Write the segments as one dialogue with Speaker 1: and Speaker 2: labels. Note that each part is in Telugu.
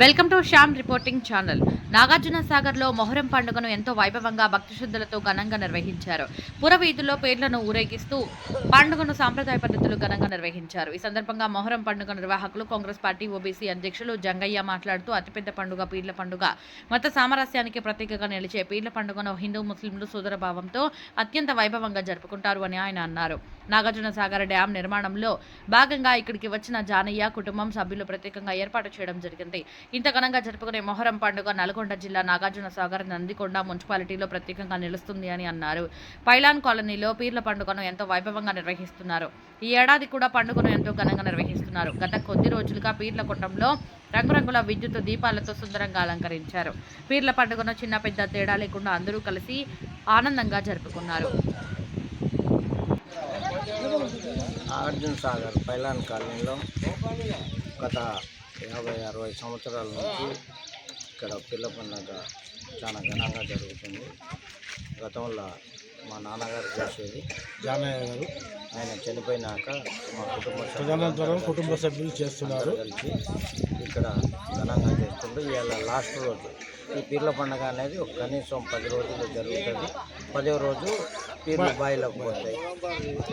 Speaker 1: Welcome to Shyam reporting channel. Nagarjuna సాగర్లో మొహరం పండుగను ఎంతో వైభవంగా భక్తి ఘనంగా నిర్వహించారు. పురవీధుల్లో పేర్లను ఊరేగిస్తూ పండుగను సాంప్రదాయ పద్ధతులు ఘనంగా నిర్వహించారు. ఈ సందర్భంగా మొహరం పండుగ నిర్వాహకులు కాంగ్రెస్ పార్టీ ఓబీసీ అధ్యక్షులు జంగయ్య మాట్లాడుతూ అతిపెద్ద పండుగ పీర్ల పండుగ మత సామరస్యానికి ప్రతీకగా నిలిచే పీర్ల పండుగను హిందూ ముస్లింలు సోదర భావంతో అత్యంత వైభవంగా జరుపుకుంటారు అని ఆయన అన్నారు. నాగార్జున సాగర్ డ్యాం నిర్మాణంలో భాగంగా ఇక్కడికి వచ్చిన జానయ్య కుటుంబం సభ్యులు ప్రత్యేకంగా ఏర్పాటు చేయడం జరిగింది. ఇంత ఘనంగా జరుపుకునే మొహరం పండుగ నల్గొండ జిల్లా నాగార్జున సాగర్ నందికొండ మున్సిపాలిటీలో ప్రత్యేకంగా నిలుస్తుంది అని అన్నారు. పైలాన్ కాలనీలో పీర్ల పండుగను ఎంతో వైభవంగా నిర్వహిస్తున్నారు. ఈ ఏడాది కూడా పండుగను ఎంతో ఘనంగా నిర్వహిస్తున్నారు. గత కొద్ది రోజులుగా పీర్ల కొట్టంలో రంగురంగుల విద్యుత్ దీపాలతో సుందరంగా అలంకరించారు. పీర్ల పండుగను చిన్న పెద్ద తేడా లేకుండా అందరూ కలిసి ఆనందంగా జరుపుకున్నారు.
Speaker 2: అర్జున్ సాగర్ పైలాన్ కాలనీలో గత యాభై అరవై సంవత్సరాల నుంచి ఇక్కడ పిల్ల పండుగ చాలా ఘనంగా జరుగుతుంది. గతంలో మా నాన్నగారు చేసేది.
Speaker 3: జానయ్య గారు.
Speaker 2: ఆయన చనిపోయినాక మా కుటుంబ
Speaker 3: తదనంతరం కుటుంబ సభ్యులు చేస్తున్నారు.
Speaker 2: కలిసి ఇక్కడ ఘనంగా చేస్తుండ్రు. ఇవాళ లాస్ట్ రోజు ఈ పీర్ల పండుగ అనేది ఒక కనీసం పది రోజులు జరుగుతుంది. పదో రోజు పీర్ల బాయిలోకి పోతాయి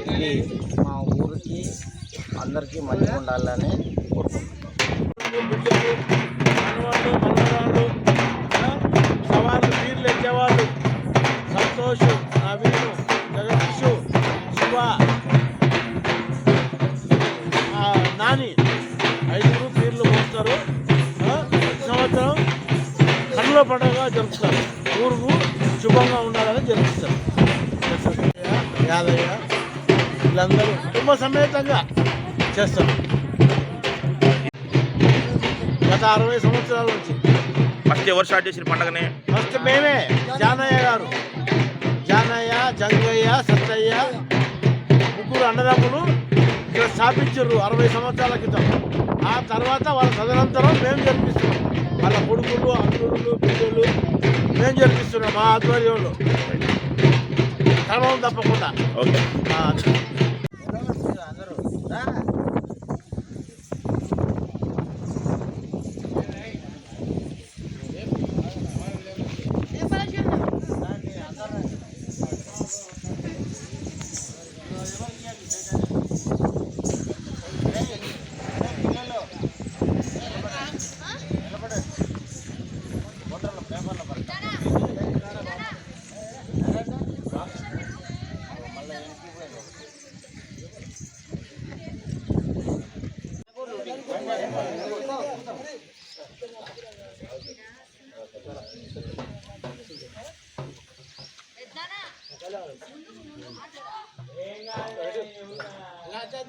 Speaker 2: ఇది మా ఊరికి అందరికీ మంచిగా ఉండాలని కోరుకుంటున్నాం.
Speaker 3: మనవాళ్ళు మనవరాళ్ళు సవాళ్ళు వీళ్ళు ఎక్కేవాళ్ళు సంతోష్ నవీన్ జగదీష్ శివ నాని ఐదుగురు పీర్లు మోస్తారు సంవత్సరం కన్నుల పండుగ జరుపుతారు ఊరుకు శుభంగా ఉండాలని జరుపుతారు యాదయ్య వీళ్ళందరూ కుటుంబ సమేతంగా చేస్తారు గత అరవై సంవత్సరాల నుంచి.
Speaker 4: ఫస్ట్ ఎవరు స్టార్ట్ చేసిన పండగని?
Speaker 3: ఫస్ట్ మేమే జానయ్య గారు. జానయ్య జంగయ్య సత్తయ్య ముగ్గురు అన్నదమ్ములు ఇక్కడ స్థాపించారు అరవై సంవత్సరాల క్రితం. ఆ తర్వాత వాళ్ళ తదనంతరం మేము జరిపిస్తున్నాం. వాళ్ళ కొడుకులు అల్లుళ్ళు బిడ్డలు మేము జరిపిస్తున్నాం మా ఆధ్వర్యంలో. క్రమం తప్పకుండా.
Speaker 4: ఓకే.
Speaker 3: రాజా